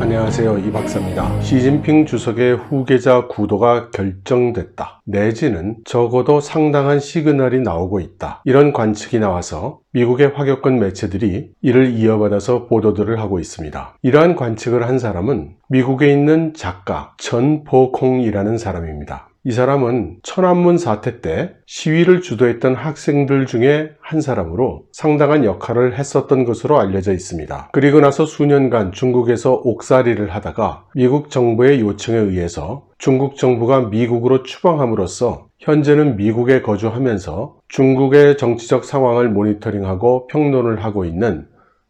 안녕하세요. 이 박사입니다. 시진핑 주석의 후계자 구도가 결정됐다. 내지는 적어도 상당한 시그널이 나오고 있다. 이런 관측이 나와서 미국의 화격권 매체들이 이를 이어받아서 보도들을 하고 있습니다. 이러한 관측을 한 사람은 미국에 있는 작가 전보콩이라는 사람입니다. 이 사람은 천안문 사태 때 시위를 주도했던 학생들 중에 한 사람으로 상당한 역할을 했었던 것으로 알려져 있습니다. 그리고 나서 수년간 중국에서 옥살이를 하다가 미국 정부의 요청에 의해서 중국 정부가 미국으로 추방함으로써 현재는 미국에 거주하면서 중국의 정치적 상황을 모니터링하고 평론을 하고 있는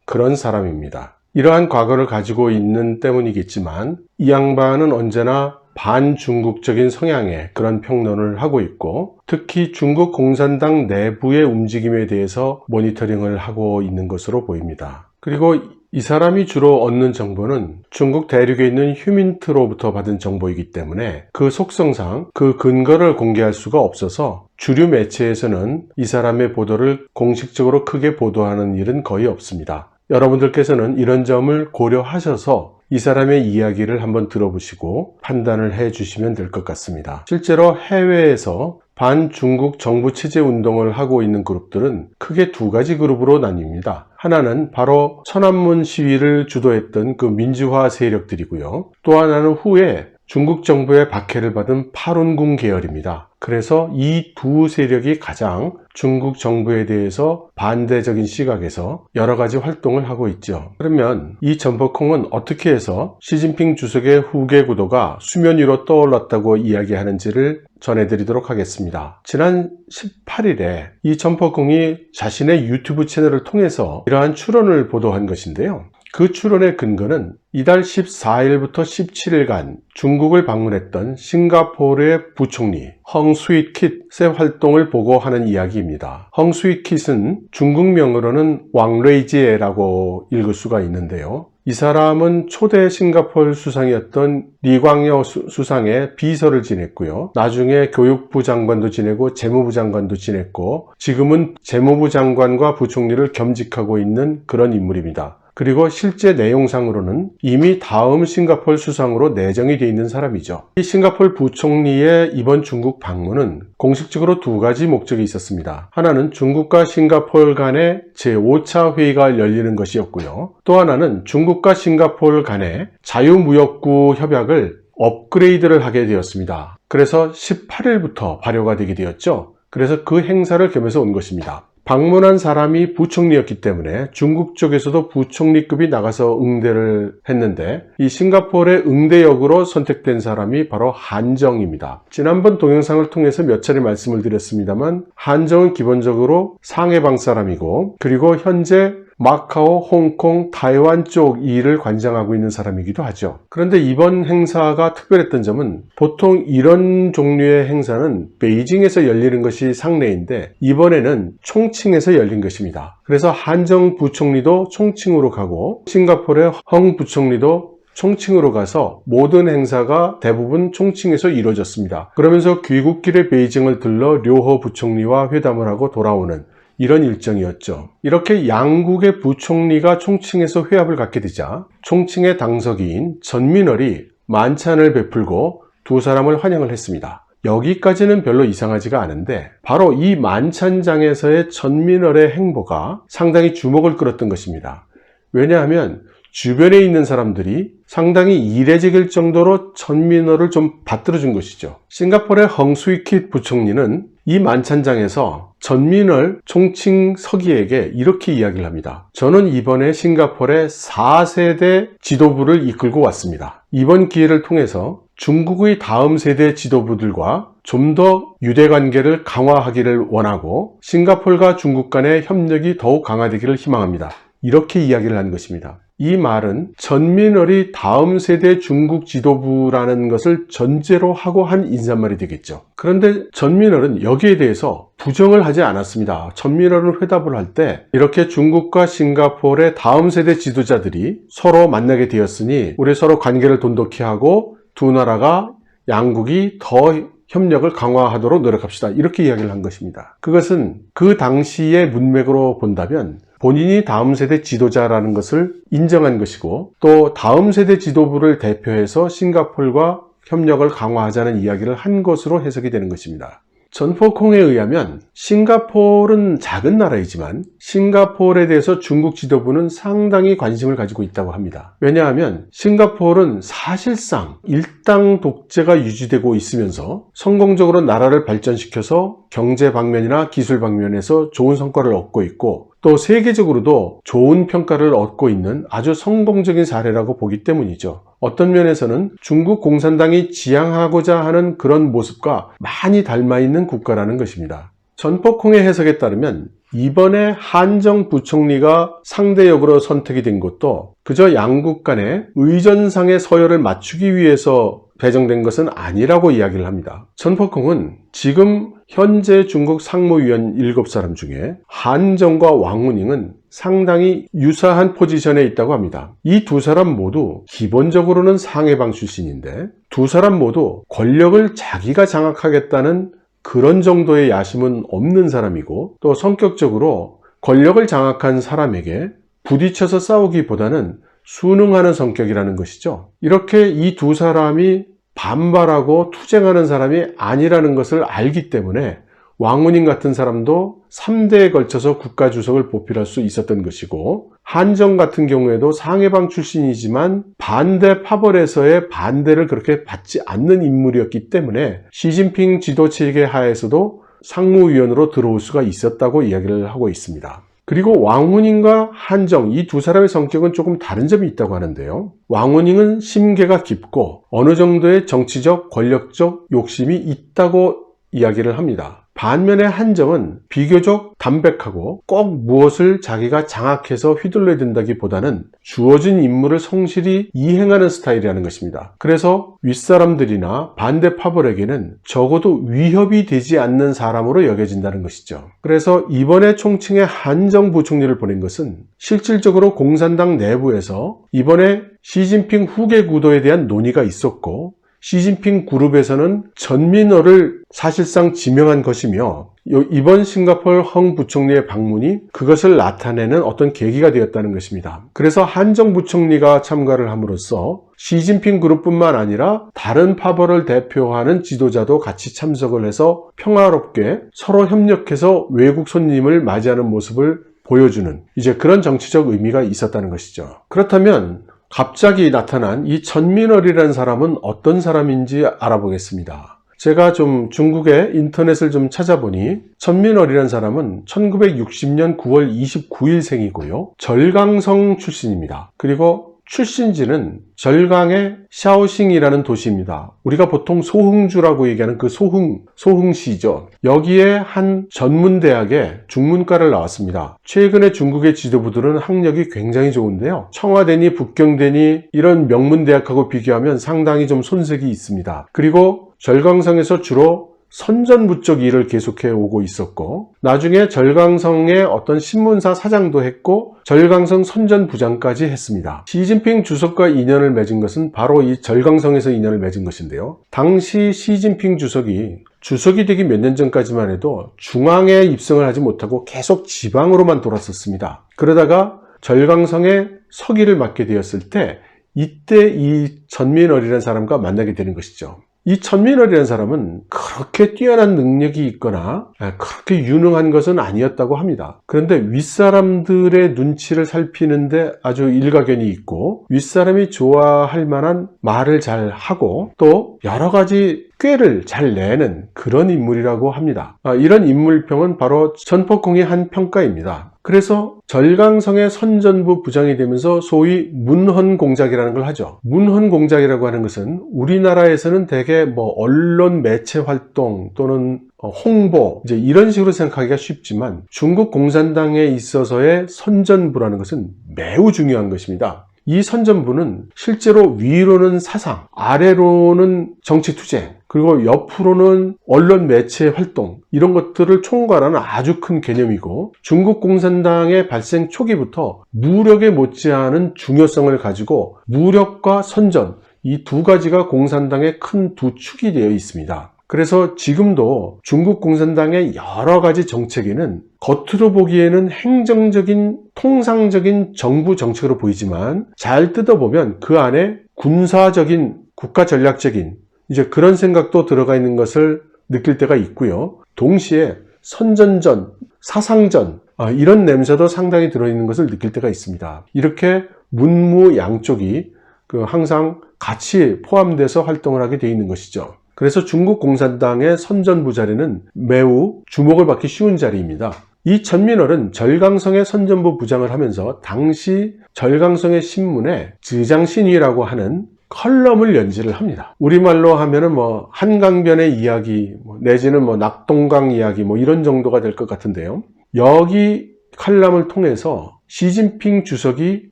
그런 사람입니다. 이러한 과거를 가지고 있는 때문이겠지만 이 양반은 언제나 반중국적인 성향의 그런 평론을 하고 있고 특히 중국 공산당 내부의 움직임에 대해서 모니터링을 하고 있는 것으로 보입니다. 그리고 이 사람이 주로 얻는 정보는 중국 대륙에 있는 휴민트로부터 받은 정보이기 때문에 그 속성상 그 근거를 공개할 수가 없어서 주류 매체에서는 이 사람의 보도를 공식적으로 크게 보도하는 일은 거의 없습니다. 여러분들께서는 이런 점을 고려하셔서 이 사람의 이야기를 한번 들어보시고 판단을 해 주시면 될 것 같습니다. 실제로 해외에서 반중국 정부 체제 운동을 하고 있는 그룹들은 크게 두 가지 그룹으로 나뉩니다. 하나는 바로 천안문 시위를 주도했던 그 민주화 세력들이고요. 또 하나는 후에 중국 정부의 박해를 받은 파룬궁 계열입니다. 그래서 이 두 세력이 가장 중국 정부에 대해서 반대적인 시각에서 여러 가지 활동을 하고 있죠. 그러면 이 전복콩은 어떻게 해서 시진핑 주석의 후계 구도가 수면 위로 떠올랐다고 이야기하는지를 전해드리도록 하겠습니다. 지난 18일에 이 전복콩이 자신의 유튜브 채널을 통해서 이러한 추론을 보도한 것인데요. 그 추론의 근거는 이달 14일부터 17일간 중국을 방문했던 싱가포르의 부총리 헝스위킷의 활동을 보고하는 이야기입니다. 헝스위킷은 중국명으로는 왕레이지에라고 읽을 수가 있는데요. 이 사람은 초대 싱가포르 수상이었던 리광여 수상의 비서를 지냈고요. 나중에 교육부 장관도 지내고 재무부 장관도 지냈고 지금은 재무부 장관과 부총리를 겸직하고 있는 그런 인물입니다. 그리고 실제 내용상으로는 이미 다음 싱가폴 수상으로 내정이 되어 있는 사람이죠. 이 싱가폴 부총리의 이번 중국 방문은 공식적으로 두 가지 목적이 있었습니다. 하나는 중국과 싱가폴 간의 제5차 회의가 열리는 것이었고요. 또 하나는 중국과 싱가폴 간의 자유무역구 협약을 업그레이드를 하게 되었습니다. 그래서 18일부터 발효가 되게 되었죠. 그래서 그 행사를 겸해서 온 것입니다. 방문한 사람이 부총리였기 때문에 중국 쪽에서도 부총리급이 나가서 응대를 했는데 이 싱가포르의 응대역으로 선택된 사람이 바로 한정입니다. 지난번 동영상을 통해서 몇 차례 말씀을 드렸습니다만 한정은 기본적으로 상해방 사람이고 그리고 현재 마카오, 홍콩, 타이완 쪽 일을 관장하고 있는 사람이기도 하죠. 그런데 이번 행사가 특별했던 점은 보통 이런 종류의 행사는 베이징에서 열리는 것이 상례인데 이번에는 총칭에서 열린 것입니다. 그래서 한정 부총리도 총칭으로 가고 싱가포르의 헝 부총리도 총칭으로 가서 모든 행사가 대부분 총칭에서 이루어졌습니다. 그러면서 귀국길에 베이징을 들러 료호 부총리와 회담을 하고 돌아오는 이런 일정이었죠. 이렇게 양국의 부총리가 총칭에서 회합을 갖게 되자 총칭의 당석인 전민월이 만찬을 베풀고 두 사람을 환영을 했습니다. 여기까지는 별로 이상하지가 않은데 바로 이 만찬장에서의 전민월의 행보가 상당히 주목을 끌었던 것입니다. 왜냐하면 주변에 있는 사람들이 상당히 이례적일 정도로 전민호를 좀 받들어 준 것이죠. 싱가포르의 헝스위킷 부총리는 이 만찬장에서 전민월 총칭 서기에게 이렇게 이야기를 합니다. 저는 이번에 싱가포르의 4세대 지도부를 이끌고 왔습니다. 이번 기회를 통해서 중국의 다음 세대 지도부들과 좀 더 유대 관계를 강화하기를 원하고 싱가폴과 중국 간의 협력이 더욱 강화되기를 희망합니다. 이렇게 이야기를 한 것입니다. 이 말은 전민월이 다음 세대 중국 지도부라는 것을 전제로 하고 한 인사말이 되겠죠. 그런데 전민월은 여기에 대해서 부정을 하지 않았습니다. 전민월은 회답을 할 때 이렇게 중국과 싱가포르의 다음 세대 지도자들이 서로 만나게 되었으니 우리 서로 관계를 돈독히 하고 두 나라가 양국이 더 협력을 강화하도록 노력합시다. 이렇게 이야기를 한 것입니다. 그것은 그 당시의 문맥으로 본다면 본인이 다음 세대 지도자라는 것을 인정한 것이고 또 다음 세대 지도부를 대표해서 싱가폴과 협력을 강화하자는 이야기를 한 것으로 해석이 되는 것입니다. 전포콩에 의하면 싱가폴은 작은 나라이지만 싱가폴에 대해서 중국 지도부는 상당히 관심을 가지고 있다고 합니다. 왜냐하면 싱가폴은 사실상 일당 독재가 유지되고 있으면서 성공적으로 나라를 발전시켜서 경제 방면이나 기술 방면에서 좋은 성과를 얻고 있고 또 세계적으로도 좋은 평가를 얻고 있는 아주 성공적인 사례라고 보기 때문이죠. 어떤 면에서는 중국 공산당이 지향하고자 하는 그런 모습과 많이 닮아 있는 국가라는 것입니다. 전폭콩의 해석에 따르면 이번에 한정 부총리가 상대 역으로 선택이 된 것도 그저 양국 간의 의전상의 서열을 맞추기 위해서 배정된 것은 아니라고 이야기를 합니다. 전폭콩은 지금 현재 중국 상무위원 7사람 중에 한정과 왕문잉은 상당히 유사한 포지션에 있다고 합니다. 이 두 사람 모두 기본적으로는 상해방 출신인데 두 사람 모두 권력을 자기가 장악하겠다는 그런 정도의 야심은 없는 사람이고 또 성격적으로 권력을 장악한 사람에게 부딪혀서 싸우기보다는 순응하는 성격이라는 것이죠. 이렇게 이 두 사람이 반발하고 투쟁하는 사람이 아니라는 것을 알기 때문에 왕문인 같은 사람도 3대에 걸쳐서 국가 주석을 보필할 수 있었던 것이고 한정 같은 경우에도 상해방 출신이지만 반대 파벌에서의 반대를 그렇게 받지 않는 인물이었기 때문에 시진핑 지도 체계 하에서도 상무위원으로 들어올 수가 있었다고 이야기를 하고 있습니다. 그리고 왕훈잉과 한정 이 두 사람의 성격은 조금 다른 점이 있다고 하는데요. 왕훈잉은 심계가 깊고 어느 정도의 정치적 권력적 욕심이 있다고 이야기를 합니다. 반면에 한정은 비교적 담백하고 꼭 무엇을 자기가 장악해서 휘둘러야 된다기보다는 주어진 임무를 성실히 이행하는 스타일이라는 것입니다. 그래서 윗사람들이나 반대 파벌에게는 적어도 위협이 되지 않는 사람으로 여겨진다는 것이죠. 그래서 이번에 총칭의 한정 부총리를 보낸 것은 실질적으로 공산당 내부에서 이번에 시진핑 후계 구도에 대한 논의가 있었고 시진핑 그룹에서는 전민어를 사실상 지명한 것이며 이번 싱가폴 헝 부총리의 방문이 그것을 나타내는 어떤 계기가 되었다는 것입니다. 그래서 한정 부총리가 참가를 함으로써 시진핑 그룹뿐만 아니라 다른 파벌을 대표하는 지도자도 같이 참석을 해서 평화롭게 서로 협력해서 외국 손님을 맞이하는 모습을 보여주는 이제 그런 정치적 의미가 있었다는 것이죠. 그렇다면 갑자기 나타난 이 전민월이라는 사람은 어떤 사람인지 알아보겠습니다. 제가 좀 중국의 인터넷을 좀 찾아보니 전민월이라는 사람은 1960년 9월 29일 생이고요. 절강성 출신입니다. 그리고 출신지는 절강의 샤오싱이라는 도시입니다. 우리가 보통 소흥주라고 얘기하는 그 소흥, 소흥시죠. 여기에 한 전문대학에 중문과를 나왔습니다. 최근에 중국의 지도부들은 학력이 굉장히 좋은데요. 청와대니 북경대니 이런 명문대학하고 비교하면 상당히 좀 손색이 있습니다. 그리고 절강성에서 주로 선전부 쪽 일을 계속해 오고 있었고 나중에 절강성의 어떤 신문사 사장도 했고 절강성 선전부장까지 했습니다. 시진핑 주석과 인연을 맺은 것은 바로 이 절강성에서 인연을 맺은 것인데요. 당시 시진핑 주석이 주석이 되기 몇 년 전까지만 해도 중앙에 입성을 하지 못하고 계속 지방으로만 돌았었습니다. 그러다가 절강성의 서기를 맡게 되었을 때 이때 이 전민월이라는 사람과 만나게 되는 것이죠. 이 천민월이라는 사람은 그렇게 뛰어난 능력이 있거나 아, 그렇게 유능한 것은 아니었다고 합니다. 그런데 윗사람들의 눈치를 살피는데 아주 일가견이 있고 윗사람이 좋아할 만한 말을 잘 하고 또 여러 가지 꾀를 잘 내는 그런 인물이라고 합니다. 아, 이런 인물평은 바로 전폭공의 한 평가입니다. 그래서 절강성의 선전부 부장이 되면서 소위 문헌공작이라는 걸 하죠. 문헌공작이라고 하는 것은 우리나라에서는 대개 뭐 언론 매체 활동 또는 어, 홍보 이제 이런 식으로 생각하기가 쉽지만 중국 공산당에 있어서의 선전부라는 것은 매우 중요한 것입니다. 이 선전부는 실제로 위로는 사상, 아래로는 정치 투쟁, 그리고 옆으로는 언론 매체 활동 이런 것들을 총괄하는 아주 큰 개념이고 중국 공산당의 발생 초기부터 무력에 못지않은 중요성을 가지고 무력과 선전 이 두 가지가 공산당의 큰 두 축이 되어 있습니다. 그래서 지금도 중국 공산당의 여러 가지 정책에는 겉으로 보기에는 행정적인 통상적인 정부 정책으로 보이지만 잘 뜯어보면 그 안에 군사적인 국가 전략적인 이제 그런 생각도 들어가 있는 것을 느낄 때가 있고요. 동시에 선전전, 사상전 아, 이런 냄새도 상당히 들어있는 것을 느낄 때가 있습니다. 이렇게 문무 양쪽이 그 항상 같이 포함돼서 활동을 하게 되어 있는 것이죠. 그래서 중국 공산당의 선전부 자리는 매우 주목을 받기 쉬운 자리입니다. 이 전민월은 절강성의 선전부 부장을 하면서 당시 절강성의 신문에 지장신위라고 하는 컬럼을 연재를 합니다. 우리말로 하면은 뭐 한강변의 이야기 뭐 내지는 뭐 낙동강 이야기 뭐 이런 정도가 될 것 같은데요. 여기 칼럼을 통해서 시진핑 주석이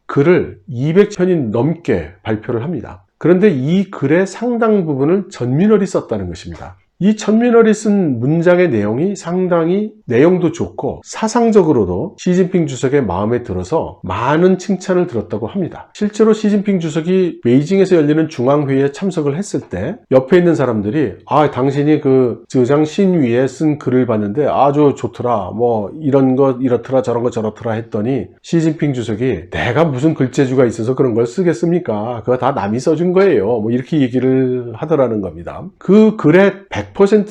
글을 200편이 넘게 발표를 합니다. 그런데 이 글의 상당 부분을 전민월이 썼다는 것입니다. 이 전민월이 쓴 문장의 내용이 상당히 내용도 좋고 사상적으로도 시진핑 주석의 마음에 들어서 많은 칭찬을 들었다고 합니다. 실제로 시진핑 주석이 베이징에서 열리는 중앙회의에 참석을 했을 때 옆에 있는 사람들이 아 당신이 그 저장 신위에 쓴 글을 봤는데 아주 좋더라 뭐 이런 것 이렇더라 저런 것 저렇더라 했더니 시진핑 주석이 내가 무슨 글재주가 있어서 그런 걸 쓰겠습니까? 그거 다 남이 써준 거예요. 뭐 이렇게 얘기를 하더라는 겁니다. 그100%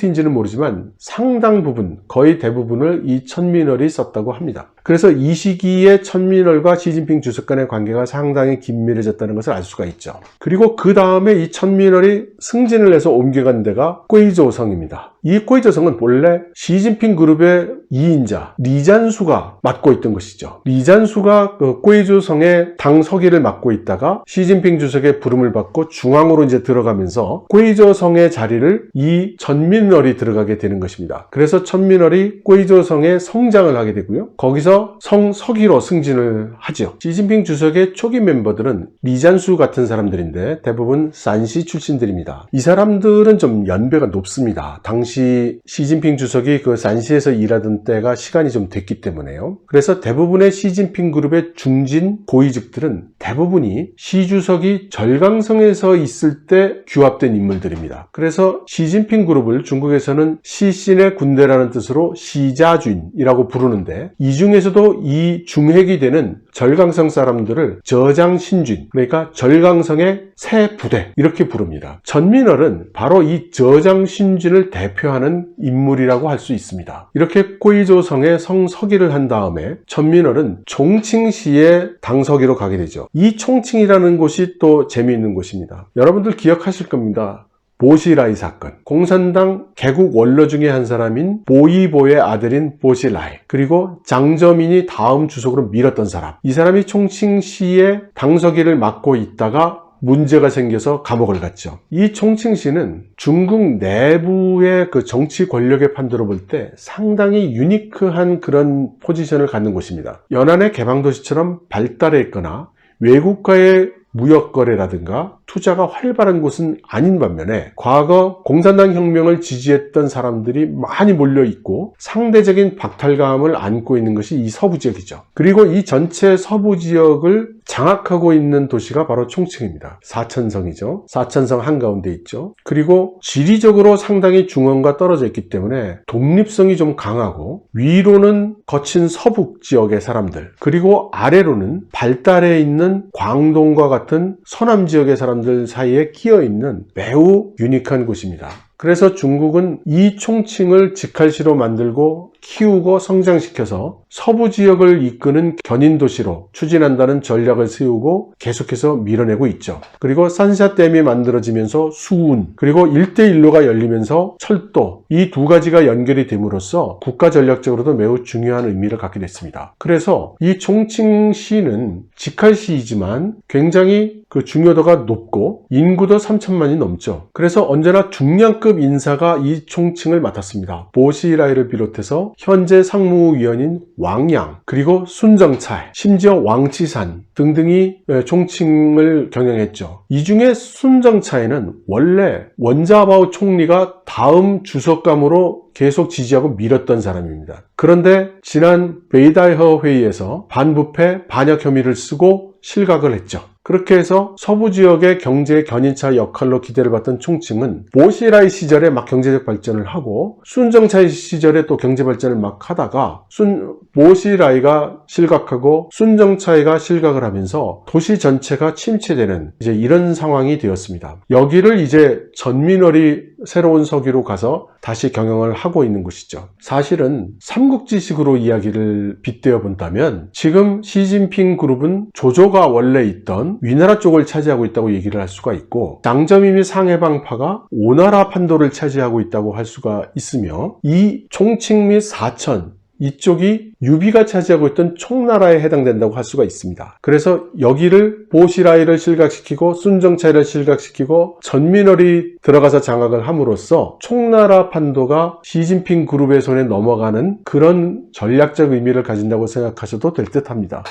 인지는 모르지만 상당 부분, 거의 대부분을 이 천민월이 썼다고 합니다. 그래서 이 시기에 천민월과 시진핑 주석 간의 관계가 상당히 긴밀해졌다는 것을 알 수가 있죠. 그리고 그 다음에 이 천민월이 승진을 해서 옮겨간 데가 꼬이조성입니다. 이 꼬이조성은 본래 시진핑 그룹의 2인자 리잔수가 맡고 있던 것이죠. 리잔수가 그 꼬이조성의 당 서기를 맡고 있다가 시진핑 주석의 부름을 받고 중앙으로 이제 들어가면서 꼬이조성의 자리를 이 천민월이 들어가게 되는 것입니다. 그래서 천민월이 꼬이조성의 성장을 하게 되고요. 거기서 성서기로 승진을 하죠. 시진핑 주석의 초기 멤버들은 리잔수 같은 사람들인데 대부분 산시 출신들입니다. 이 사람들은 좀 연배가 높습니다. 당시 시진핑 주석이 그 산시에서 일하던 때가 시간이 좀 됐기 때문에요. 그래서 대부분의 시진핑 그룹의 중진 고위직들은 대부분이 시 주석이 절강성에서 있을 때 규합된 인물들입니다. 그래서 시진핑 그룹을 중국에서는 시신의 군대라는 뜻으로 시자준이라고 부르는데 이 중에서 도 이 중핵이 되는 절강성 사람들을 저장신준 그러니까 절강성의 새 부대 이렇게 부릅니다. 전민월은 바로 이 저장신준을 대표하는 인물이라고 할 수 있습니다. 이렇게 꼬이조성에 성서기를 한 다음에 전민월은 총칭시의 당서기로 가게 되죠. 이 총칭이라는 곳이 또 재미있는 곳입니다. 여러분들 기억하실 겁니다. 보시라이 사건. 공산당 개국 원로 중에 한 사람인 보이보의 아들인 보시라이. 그리고 장저민이 다음 주석으로 밀었던 사람. 이 사람이 총칭시의 당서기를 맡고 있다가 문제가 생겨서 감옥을 갔죠. 이 총칭시는 중국 내부의 그 정치 권력의 판도로 볼 때 상당히 유니크한 그런 포지션을 갖는 곳입니다. 연안의 개방도시처럼 발달해 있거나 외국과의 무역 거래라든가 투자가 활발한 곳은 아닌 반면에 과거 공산당 혁명을 지지했던 사람들이 많이 몰려 있고 상대적인 박탈감을 안고 있는 것이 이 서부 지역이죠. 그리고 이 전체 서부 지역을 장악하고 있는 도시가 바로 총칭입니다. 사천성이죠. 사천성 한가운데 있죠. 그리고 지리적으로 상당히 중원과 떨어져 있기 때문에 독립성이 좀 강하고 위로는 거친 서북 지역의 사람들 그리고 아래로는 발달해 있는 광동과 같은 서남 지역의 사람들 사이에 끼어 있는 매우 유니크한 곳입니다. 그래서 중국은 이 총칭을 직할시로 만들고 키우고 성장시켜서 서부 지역을 이끄는 견인 도시로 추진한다는 전략을 세우고 계속해서 밀어내고 있죠. 그리고 산샤댐이 만들어지면서 수운, 그리고 일대일로가 열리면서 철도, 이 두 가지가 연결이 됨으로써 국가 전략적으로도 매우 중요한 의미를 갖게 됐습니다. 그래서 이 총칭시는 직할시이지만 굉장히 그 중요도가 높고 인구도 3천만이 넘죠. 그래서 언제나 중량급 인사가 이 총칭을 맡았습니다. 보시라이를 비롯해서 현재 상무위원인 왕양, 그리고 순정찰, 심지어 왕치산 등등이 총칭을 경영했죠. 이 중에 순정차에는 원래 원자바오 총리가 다음 주석감으로 계속 지지하고 밀었던 사람입니다. 그런데 지난 베이다이허 회의에서 반부패 반역 혐의를 쓰고 실각을 했죠. 그렇게 해서 서부 지역의 경제 견인차 역할로 기대를 받던 총칭은 모시라이 시절에 막 경제적 발전을 하고 순정차이 시절에 또 경제 발전을 막 하다가 순 모시라이가 실각하고 순정차이가 실각을 하면서 도시 전체가 침체되는 이제 이런 상황이 되었습니다. 여기를 이제 전민월이 새로운 서기로 가서 다시 경영을 하고 있는 곳이죠. 사실은 삼국지식으로 이야기를 빗대어 본다면 지금 시진핑 그룹은 조조가 원래 있던 위나라 쪽을 차지하고 있다고 얘기를 할 수가 있고 장점이 및 상해방파가 오나라 판도를 차지하고 있다고 할 수가 있으며 이 총칭 및 사천 이쪽이 유비가 차지하고 있던 총나라에 해당된다고 할 수가 있습니다. 그래서 여기를 보시라이를 실각시키고 순정차이를 실각시키고 전민월이 들어가서 장악을 함으로써 총나라 판도가 시진핑 그룹의 손에 넘어가는 그런 전략적 의미를 가진다고 생각하셔도 될 듯합니다.